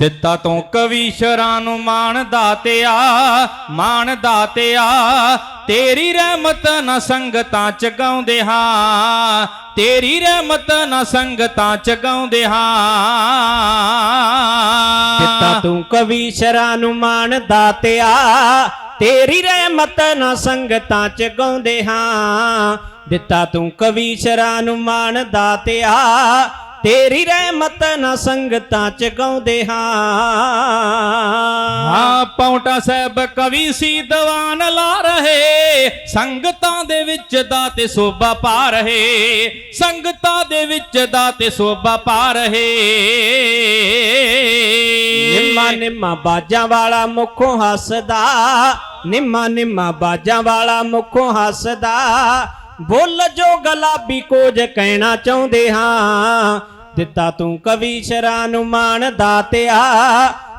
ਦਿੱਤਾ ਤੂੰ ਕਵੀ ਸ਼ਰਾਂ ਨੂੰ ਮਾਣ ਦਾਤਿਆ ਮਾਣ ਦਾਤਿਆ, ਤੇਰੀ ਰਹਿਮਤ ਨਾ ਸੰਗਤਾਂ ਚ ਗਾਉਂਦੇ ਹਾਂ, ਤੇਰੀ ਰਹਿਮਤ ਨਾ ਸੰਗਤਾਂ ਚ ਗਾਉਂਦੇ ਹਾਂ। ਦਿੱਤਾ ਤੂੰ ਕਵੀ ਸ਼ਰਾਂ ਨੂੰ ਮਾਣ ਦਾਤਿਆ, ਤੇਰੀ ਰਹਿਮਤ ਨਾ ਸੰਗਤਾਂ ਚ ਗਾਉਂਦੇ ਹਾਂ, ਦਿੱਤਾ ਤੂੰ ਕਵੀ ਸ਼ਰਾਂ ਨੂੰ ਮਾਣ ਦਾਤਿਆ ਤੇਰੀ ਰਹਿਮਤ ਨਾ ਸੰਗਤਾਂ ਚ ਗਾਉਂਦੇ ਹਾਂ। ਹਾਂ ਪੌਂਟਾ ਸਾਹਿਬ ਕਵੀ ਸੀ ਦੀਵਾਨ ਲਾ ਰਹੇ। ਸੰਗਤਾਂ ਦੇ ਵਿੱਚ ਦਾਤੇ ਸੋਭਾ ਪਾ ਰਹੇ। ਸੰਗਤਾਂ ਦੇ ਵਿੱਚ ਦਾਤੇ ਸੋਭਾ ਪਾ ਰਹੇ। ਨਿੰਮਾ ਨਿੰਮਾ ਬਾਜਾਂ ਵਾਲਾ ਮੁਖੋਂ ਹੱਸਦਾ। ਨਿੰਮਾ ਨਿੰਮਾ ਬਾਜਾਂ ਵਾਲਾ ਮੁਖੋਂ ਹੱਸਦਾ। ਬੋਲ ਜੋ ਗਲਾਬੀ ਕੁਝ ਕਹਿਣਾ ਚਾਹੁੰਦੇ ਹਾਂ। ਦਿੱਤਾ ਤੂੰ ਕਵੀ ਸ਼ਰਾਂ ਨੂੰ ਮਾਣ ਦਾਤਿਆ।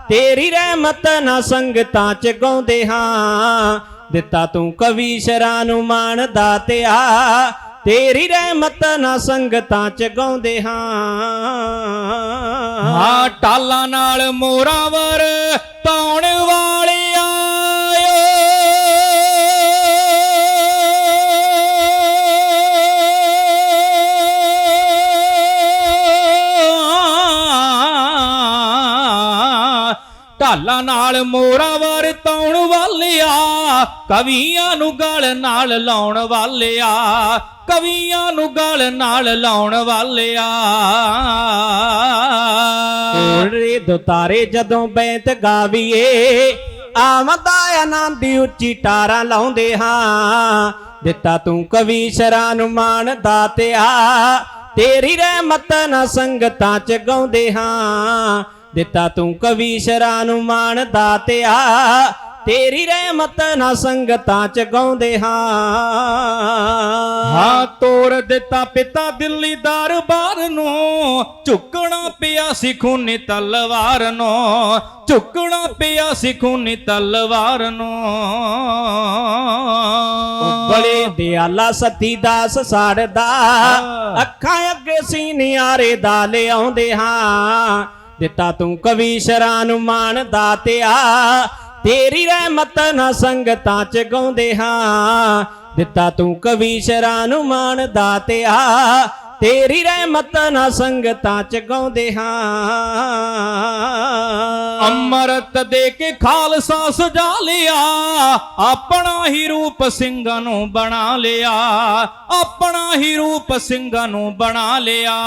ਤੇਰੀ ਰਹਿਮਤ ਨਾ ਸੰਗਤਾਂ ਚ ਗਾਉਂਦੇ ਹਾਂ। ਦਿੱਤਾ ਤੂੰ ਕਵੀ ਸ਼ਰਾਂ ਨੂੰ ਮਾਣ ਦਾਤਿਆ। ਤੇਰੀ ਰਹਿਮਤ ਨਾ ਸੰਗਤਾਂ ਚ ਗਾਉਂਦੇ ਹਾਂ। ਹਾਂ, ਟਾਲਾਂ ਨਾਲ ਮੋਰਾਵਰ ਪਾਉਣ ਢਾਲਾਂ ਨਾਲ ਮੋਰਾਵਰ ਤਾਉਣ ਵਾਲਿਆ, ਕਵੀਆਂ ਨੂੰ ਗਲ ਨਾਲ ਲਾਉਣ ਵਾਲਿਆ, ਕਵੀਆਂ ਨੂੰ ਗਲ ਨਾਲ ਲਾਉਣ ਵਾਲਿਆ। ਓਰੇ ਦੁਤਾਰੇ ਜਦੋਂ ਬੈਂਤ ਗਾਵੀਏ, ਆਮਦਾ ਆਨੰਦ ਉੱਚੀ ਟਾਰਾਂ ਲਾਉਂਦੇ ਹਾਂ। ਦਿੱਤਾ ਤੂੰ ਕਵੀ ਸ਼ਰਾਂ ਨੂੰ ਮਾਣ ਦਾਤਿਆ, ਤੇਰੀ ਰਹਿਮਤ ਨਾ ਸੰਗਤਾਂ ਚ ਗਾਉਂਦੇ ਹਾਂ। ਦਿੱਤਾ ਤੂੰ ਕਵੀ ਸ਼ਰਾਂ ਨੂੰ ਮਾਣ ਦਾਤਿਆ ਤੇਰੀ ਰਹਿਮਤ ਨਾ ਸੰਗਤਾਂ ਚ ਗਾਉਂਦੇ ਹਾਂ। ਹਾਂ ਤੋੜ ਦਿੱਤਾ ਪਿਤਾ ਦਿੱਲੀ ਦਰਬਾਰ ਨੂੰ। ਝੁਕਣਾ ਪਿਆ ਸੀ ਖੂਨੀ ਤਲਵਾਰ ਨੂੰ। ਝੁਕਣਾ ਪਿਆ ਸੀ ਖੂਨੀ ਤਲਵਾਰ ਨੂੰ। ਬੜੇ ਦਿਆਲਾ ਸਤੀ ਦਾਸ ਸਾੜਦਾ। ਅੱਖਾਂ ਅੱਗੇ ਸੀਨਿਆਰੇ ਦਾ ਲਿਆਉਂਦੇ ਹਾਂ। ਦਿੱਤਾ ਤੂੰ ਕਵੀ ਸ਼ਰਾਂ ਨੂੰ ਮਾਣ ਦਾਤਿਆ। ਤੇਰੀ ਰਹਿਮਤ ਨਾ ਸੰਗਤਾਂ ਚ ਗਾਉਂਦੇ ਹਾਂ। ਦਿੱਤਾ ਤੂੰ ਕਵੀ ਸ਼ਰਾਂ ਨੂੰ ਮਾਣ ਦਾਤਿਆ। ਤੇਰੀ ਰਹਿਮਤ ਨਾ ਸੰਗਤਾਂ ਚ ਗਾਉਂਦੇ ਹਾਂ। ਅੰਮ੍ਰਿਤ ਦੇ ਕੇ ਖਾਲਸਾ ਸਜਾ ਲਿਆ ਆਪਣਾ ਹੀ ਰੂਪ ਸਿੰਘਾਂ ਨੂੰ ਬਣਾ ਲਿਆ ਆਪਣਾ ਹੀ ਰੂਪ ਸਿੰਘਾਂ ਨੂੰ ਬਣਾ ਲਿਆ।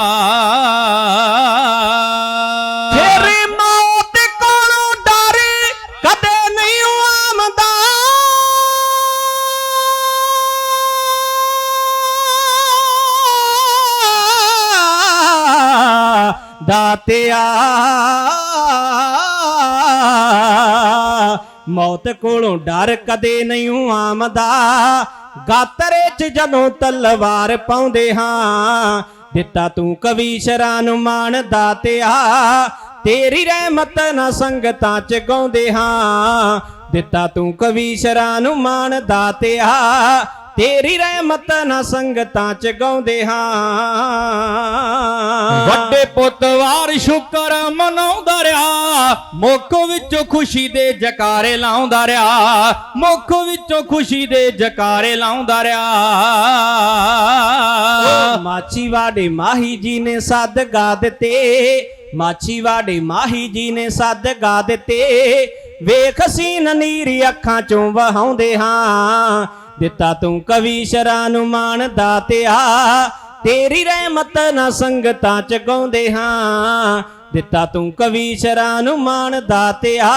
ਦਾਤਿਆ। ਮੌਤ ਕੋਲੋਂ ਡਰ ਕਦੇ ਨਹੀਂ ਆਮਦਾ। ਗਾਤਰੇ ਚ ਜਦੋਂ ਤਲਵਾਰ ਪਾਉਂਦੇ ਹਾਂ, ਦਿੱਤਾ ਤੂੰ ਕਵੀ ਸ਼ਰਾਂ ਨੂੰ ਮਾਣ ਦਾਤਿਆ। ਤੇਰੀ ਰਹਿਮਤ ਨਾ ਸੰਗਤਾਂ ਚ ਗਾਉਂਦੇ ਹਾਂ, ਦਿੱਤਾ ਤੂੰ ਕਵੀ ਸ਼ਰਾਂ ਨੂੰ ਮਾਣ ਦਾਤਿਆ। ਤੇਰੀ ਰਹਿਮਤ ਨਾ ਸੰਗਤਾਂ ਚ ਗਾਉਂਦੇ ਹਾਂ। ਵੱਡੇ ਪੁੱਤ ਵਾਰ ਸ਼ੁਕਰ ਮਨਾਉਂਦਾ ਰਿਹਾ ਮੁੱਖ ਵਿੱਚੋਂ ਖੁਸ਼ੀ ਦੇ ਜਕਾਰੇ ਲਾਉਂਦਾ ਰਿਹਾ ਮੁੱਖ ਵਿੱਚੋਂ ਖੁਸ਼ੀ ਦੇ ਜਕਾਰੇ ਲਾਉਂਦਾ ਰਿਹਾ। ਮਾਚੀਵਾੜੇ ਮਾਹੀ ਜੀ ਨੇ ਸੱਦ ਗਾ ਦਿੱਤੇ ਮਾਚੀਵਾੜੇ ਮਾਹੀ ਜੀ ਨੇ ਸੱਦ ਗਾ ਦਿੱਤੇ। ਵੇਖ ਸੀਨ ਨੀਰੀ ਅੱਖਾਂ ਚੋਂ ਵਹਾਉਂਦੇ ਹਾਂ ਦਿੱਤਾ ਤੂੰ ਕਵੀ ਸ਼ਰਾਂ ਨੂੰ ਮਾਣ ਦਾਤਿਆ, ਤੇਰੀ ਰਹਿਮਤ ਨਾ ਸੰਗਤਾਂ ਚ ਗਾਉਂਦੇ ਹਾਂ। ਦਿੱਤਾ ਤੂੰ ਕਵੀ ਸ਼ਰਾਂ ਨੂੰ ਮਾਣ ਦਾਤਿਆ,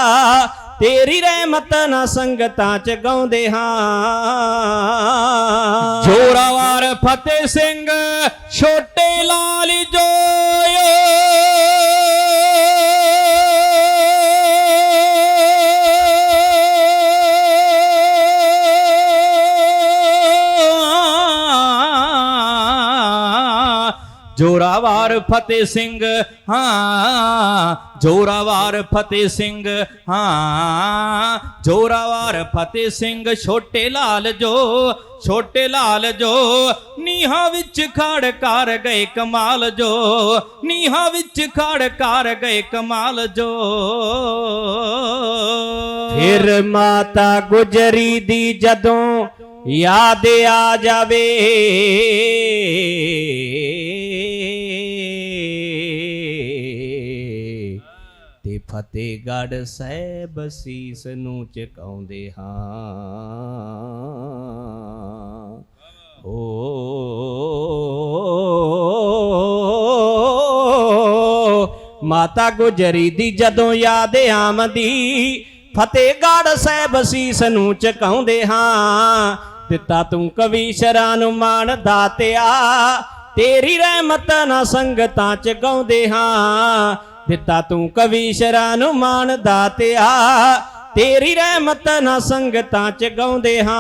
ਤੇਰੀ ਰਹਿਮਤ ਨਾ ਸੰਗਤਾਂ ਚ ਗਾਉਂਦੇ ਹਾਂ। ਜੋਰਾਵਰ ਫਤਿਹ ਸਿੰਘ, ਛੋਟੇ ਲਾਲ ਜੋਰਾਵਾਰ ਫਤਿਹ ਸਿੰਘ, ਹਾਂ, ਜੋਰਾਵਾਰ ਫਤਿਹ ਸਿੰਘ, ਹਾਂ, ਜੋਰਾਵਾਰ ਫਤਿਹ ਸਿੰਘ, ਛੋਟੇ ਲਾਲ ਜੋ, ਛੋਟੇ ਲਾਲ ਜੋ, ਨੀਹਾਂ ਵਿੱਚ ਖੜ ਕਰ ਗਏ ਕਮਾਲ ਜੋ, ਨੀਹਾਂ ਵਿੱਚ ਖੜ ਕਰ ਗਏ ਕਮਾਲ ਜੋ। ਫਿਰ ਮਾਤਾ ਗੁਜਰੀ ਦੀ ਜਦੋਂ ਯਾਦ ਆ ਜਾਵੇ ਫਤਿਹਗੜ੍ਹ ਸਾਹਿਬ ਸੀਸ ਨੂੰ ਝੁਕਾਉਂਦੇ ਹਾਂ। ਓ ਮਾਤਾ ਗੁਜਰੀ ਦੀ ਜਦੋਂ ਯਾਦ ਆਮਦੀ ਫਤਿਹਗੜ੍ਹ ਸਾਹਿਬ ਸੀਸ ਨੂੰ ਝੁਕਾਉਂਦੇ ਹਾਂ। ਦਿੱਤਾ ਤੂੰ ਕਵੀ ਕਵੀਸ਼ਰਾਂ ਨੂੰ ਮਾਣ ਦਾਤਿਆ ਤੇਰੀ ਰਹਿਮਤ ਨਾ ਸੰਗਤਾਂ ਚ ਗਾਉਂਦੇ ਹਾਂ। ਦਿੱਤਾ ਤੂੰ ਕਵੀਸ਼ਰਾਂ ਨੂੰ ਮਾਣ ਦਾਤਿਆ ਤੇਰੀ ਰਹਿਮਤ ਨਾ ਸੰਗਤਾਂ ਚ ਗਾਉਂਦੇ ਹਾਂ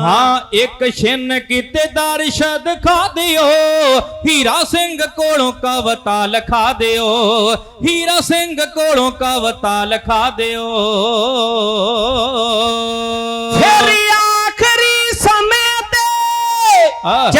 ਹਾਂ ਇੱਕ ਛਿੰਨ ਕੀਤੇ ਦਰਸ਼ਦ ਖਾ ਦਿਓ ਹੀਰਾ ਸਿੰਘ ਕੋਲੋਂ ਕਵਤਾ ਲਿਖਾ ਦਿਓ ਹੀਰਾ ਸਿੰਘ ਕੋਲੋਂ ਕਵਤਾ ਲਿਖਾ ਦਿਓ ਫਿਰ ਆਖਰੀ ਸਮੇਂ ਤੇ ਆਹ।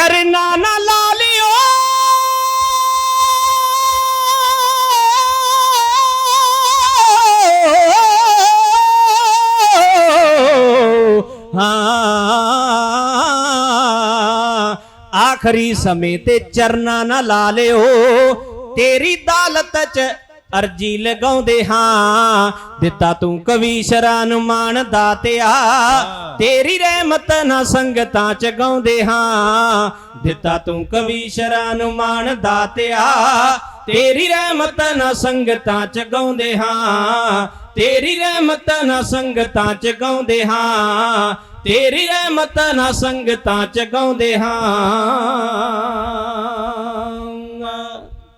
ਆਖਰੀ ਸਮੇਂ ਤੇ ਚਰਨਾ ਨਾ ਲਾ ਲਿਓ। ਤੇਰੀ ਦਾਲਤ ਚ ਅਰਜੀ ਲਗਾਉਂਦੇ ਹਾਂ। ਦਿੱਤਾ ਤੂੰ ਕਵੀਸ਼ਰਾਂ ਨੂੰ ਮਾਣ ਦਾਤਿਆ। ਤੇਰੀ ਰਹਿਮਤ ਨਾ ਸੰਗਤਾਂ ਚ ਗਾਉਂਦੇ ਹਾਂ। ਦਿੱਤਾ ਤੂੰ ਕਵੀਸ਼ਰਾਂ ਨੂੰ ਮਾਣ ਦਾਤਿਆ। ਤੇਰੀ ਰਹਿਮਤ ਨਾ ਸੰਗਤਾਂ ਚ ਗਾਉਂਦੇ ਹਾਂ। ਤੇਰੀ ਰਹਿਮਤ ਨਾ ਸੰਗਤਾਂ ਚ ਗਾਉਂਦੇ ਹਾਂ। ਤੇਰੀ ਰਹਿਮਤ ਨਾ ਸੰਗਤਾਂ ਚ ਗਾਉਂਦੇ ਹਾਂ।